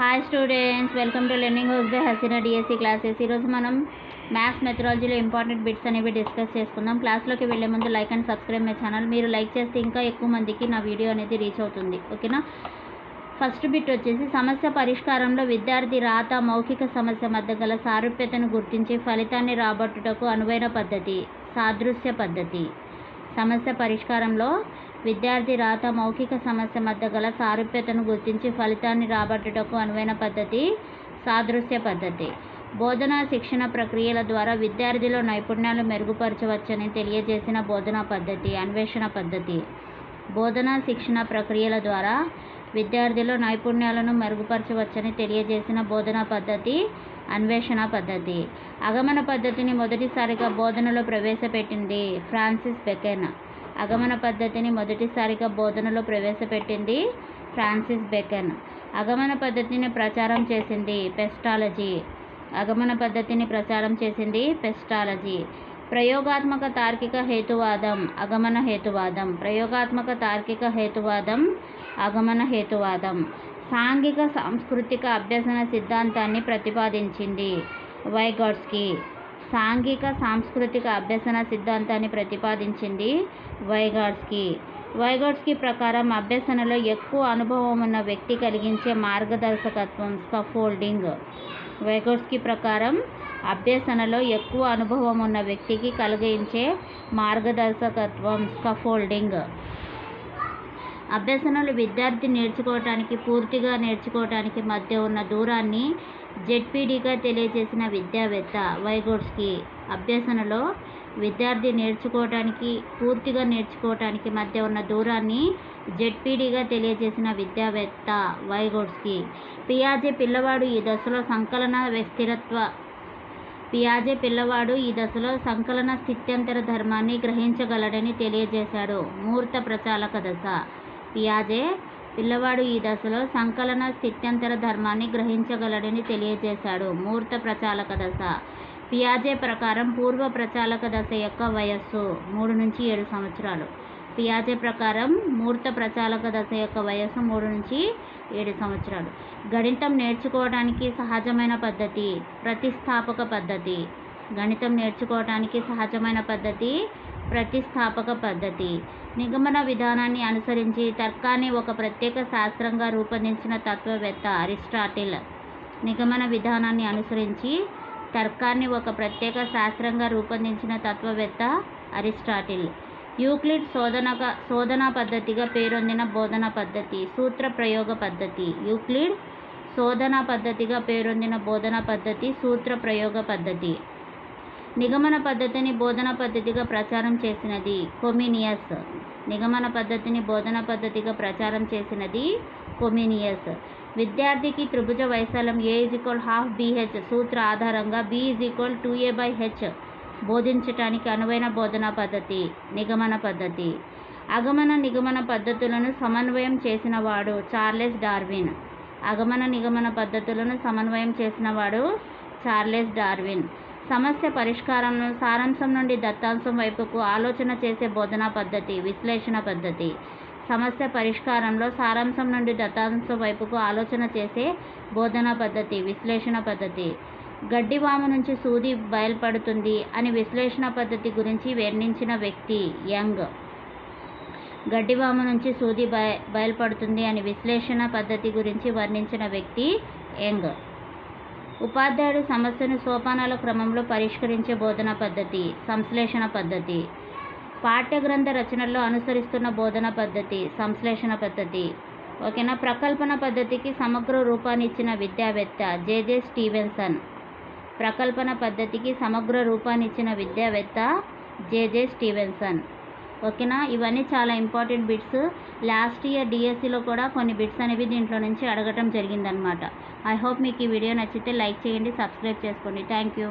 Hi students welcome to learning house by Haseena DSC classes ఈరోజు మనం maths మెథడాలజీలో important bits అనేవి discuss చేసుకుందాం. క్లాస్లోకి వెళ్ళే ముందు like and subscribe my channel మీరు లైక్ చేస్తే ఇంకా ఎక్కువ మందికి నా వీడియో అనేది రీచ్ అవుతుంది. ఓకేనా ఫస్ట్ బిట్ వచ్చేసి సమస్య పరిష్కారంలో విద్యార్థి రాత మౌఖిక సమస్య మధ్య గల సారూప్యతను గుర్తించి ఫలితాన్ని రాబట్టుటకు అనువైన పద్ధతి సాదృశ్య పద్ధతి. సమస్య పరిష్కారంలో విద్యార్థి రాత మౌఖిక సమస్య మధ్య గల సారూప్యతను గుర్తించి ఫలితాన్ని రాబట్టుటకు అనువైన పద్ధతి సాదృశ్య పద్ధతి. బోధనా శిక్షణ ప్రక్రియల ద్వారా విద్యార్థిలో నైపుణ్యాలు మెరుగుపరచవచ్చని తెలియజేసిన బోధనా పద్ధతి అన్వేషణ పద్ధతి. బోధనా శిక్షణ ప్రక్రియల ద్వారా విద్యార్థిలో నైపుణ్యాలను మెరుగుపరచవచ్చని తెలియజేసిన బోధనా పద్ధతి అన్వేషణ పద్ధతి. అగమన పద్ధతిని మొదటిసారిగా బోధనలో ప్రవేశపెట్టింది ఫ్రాన్సిస్ బెకెన్. అగమన పద్ధతిని మొదటిసారిగా బోధనలో ప్రవేశపెట్టింది ఫ్రాన్సిస్ బెకన్. అగమన పద్ధతిని ప్రచారం చేసింది పెస్టాలజీ. అగమన పద్ధతిని ప్రచారం చేసింది పెస్టాలజీ. ప్రయోగాత్మక తార్కిక హేతువాదం అగమన హేతువాదం. ప్రయోగాత్మక తార్కిక హేతువాదం అగమన హేతువాదం. సాంఘిక సాంస్కృతిక అభ్యసన సిద్ధాంతాన్ని ప్రతిపాదించింది వైగాట్స్కి. సాంఘిక సాంస్కృతిక అభ్యసన సిద్ధాంతాన్ని ప్రతిపాదించింది వైగాట్స్కి వైగాట్స్కి ప్రకారం అభ్యసనలో ఎక్కువ అనుభవం ఉన్న వ్యక్తి కలిగించే మార్గదర్శకత్వం స్కఫోల్డింగ్ వైగోట్స్కి ప్రకారం అభ్యసనలో ఎక్కువ అనుభవం ఉన్న వ్యక్తికి కలిగించే మార్గదర్శకత్వం స్కఫోల్డింగ్ అభ్యసనలు విద్యార్థి నేర్చుకోవటానికి పూర్తిగా నేర్చుకోవటానికి మధ్య ఉన్న దూరాన్ని జెడ్పీడీగా తెలియజేసిన విద్యావేత్త వైగోట్స్కి అభ్యసనలో విద్యార్థి నేర్చుకోవటానికి పూర్తిగా నేర్చుకోవటానికి మధ్య ఉన్న దూరాన్ని జెడ్పీడీగా తెలియజేసిన విద్యావేత్త వైగోట్స్కి పియాజే పిల్లవాడు ఈ దశలో సంకలన స్థిరత్వ పియాజే పిల్లవాడు ఈ దశలో సంకలన స్థిత్యంతర ధర్మాన్ని గ్రహించగలడని తెలియజేశాడు. ముహూర్త ప్రచాలక దశ పియాజే పిల్లవాడు ఈ దశలో సంకలన స్థిత్యంతర ధర్మాన్ని గ్రహించగలడని తెలియజేశాడు. మూర్త ప్రచాలక దశ. పియాజే ప్రకారం పూర్వ ప్రచాలక దశ యొక్క వయస్సు మూడు నుంచి ఏడు సంవత్సరాలు. పియాజే ప్రకారం మూర్త ప్రచాలక దశ యొక్క వయస్సు మూడు నుంచి ఏడు సంవత్సరాలు. గణితం నేర్చుకోవడానికి సహజమైన పద్ధతి ప్రతిస్థాపక పద్ధతి. గణితం నేర్చుకోవడానికి సహజమైన పద్ధతి ప్రతిస్థాపక పద్ధతి. నిగమన విధానాన్ని అనుసరించి తర్కాన్ని ఒక ప్రత్యేక శాస్త్రంగా రూపొందించిన తత్వవేత్త అరిస్టాటిల్ నిగమన విధానాన్ని అనుసరించి తర్కాన్ని ఒక ప్రత్యేక శాస్త్రంగా రూపొందించిన తత్వవేత్త అరిస్టాటిల్. యూక్లిడ్ శోధనక శోధనా పద్ధతిగా పేరొందిన బోధన పద్ధతి సూత్ర ప్రయోగ పద్ధతి. యూక్లిడ్ శోధనా పద్ధతిగా పేరొందిన బోధన పద్ధతి సూత్ర ప్రయోగ పద్ధతి. నిగమన పద్ధతిని బోధన పద్ధతిగా ప్రచారం చేసినది కొమినియస్. నిగమన పద్ధతిని బోధన పద్ధతిగా ప్రచారం చేసినది కొమినియస్. విద్యార్థికి త్రిభుజ వైశాల్యం a is equal half b h సూత్ర ఆధారంగా b is equal two a by h బోధించటానికి అనువైన బోధనా పద్ధతి నిగమన పద్ధతి. అగమన నిగమన పద్ధతులను సమన్వయం చేసినవాడు చార్లెస్ డార్విన్. అగమన నిగమన పద్ధతులను సమన్వయం చేసినవాడు చార్లెస్ డార్విన్. సమస్య పరిష్కారంలో సారాంశం నుండి దత్తాంశం వైపుకు ఆలోచన చేసే బోధనా పద్ధతి విశ్లేషణ పద్ధతి. సమస్య పరిష్కారంలో సారాంశం నుండి దత్తాంశం వైపుకు ఆలోచన చేసే బోధనా పద్ధతి విశ్లేషణ పద్ధతి. గడ్డివాము నుంచి సూది బయల్పడుతుంది అని విశ్లేషణ పద్ధతి గురించి వర్ణించిన వ్యక్తి యంగ్. గడ్డివాము నుంచి సూది బయ బయల్పడుతుంది అని విశ్లేషణ పద్ధతి గురించి వర్ణించిన వ్యక్తి యంగ్. ఉపాధ్యాయుడు సమస్యను సోపానాల క్రమంలో పరిష్కరించే బోధనా పద్ధతి సంశ్లేషణ పద్ధతి. పాఠ్యగ్రంథ రచనల్లో అనుసరిస్తున్న బోధనా పద్ధతి సంశ్లేషణ పద్ధతి. ఓకేనా? ప్రకల్పన పద్ధతికి సమగ్ర రూపాన్ని ఇచ్చిన విద్యావేత్త జేజే స్టీవెన్సన్. ప్రకల్పన పద్ధతికి సమగ్ర రూపాన్ని ఇచ్చిన విద్యావేత్త జేజే స్టీవెన్సన్. ఓకేనా? ఇవన్నీ చాలా ఇంపార్టెంట్ బిట్స్. లాస్ట్ ఇయర్ డిఎస్సిలో కూడా కొన్ని బిట్స్ అనేవి దీంట్లో నుంచి అడగటం జరిగిందనమాట ఐ హోప్ మీకు ఈ వీడియో నచ్చితే లైక్ చేయండి సబ్స్క్రైబ్ చేసుకోండి. Thank you.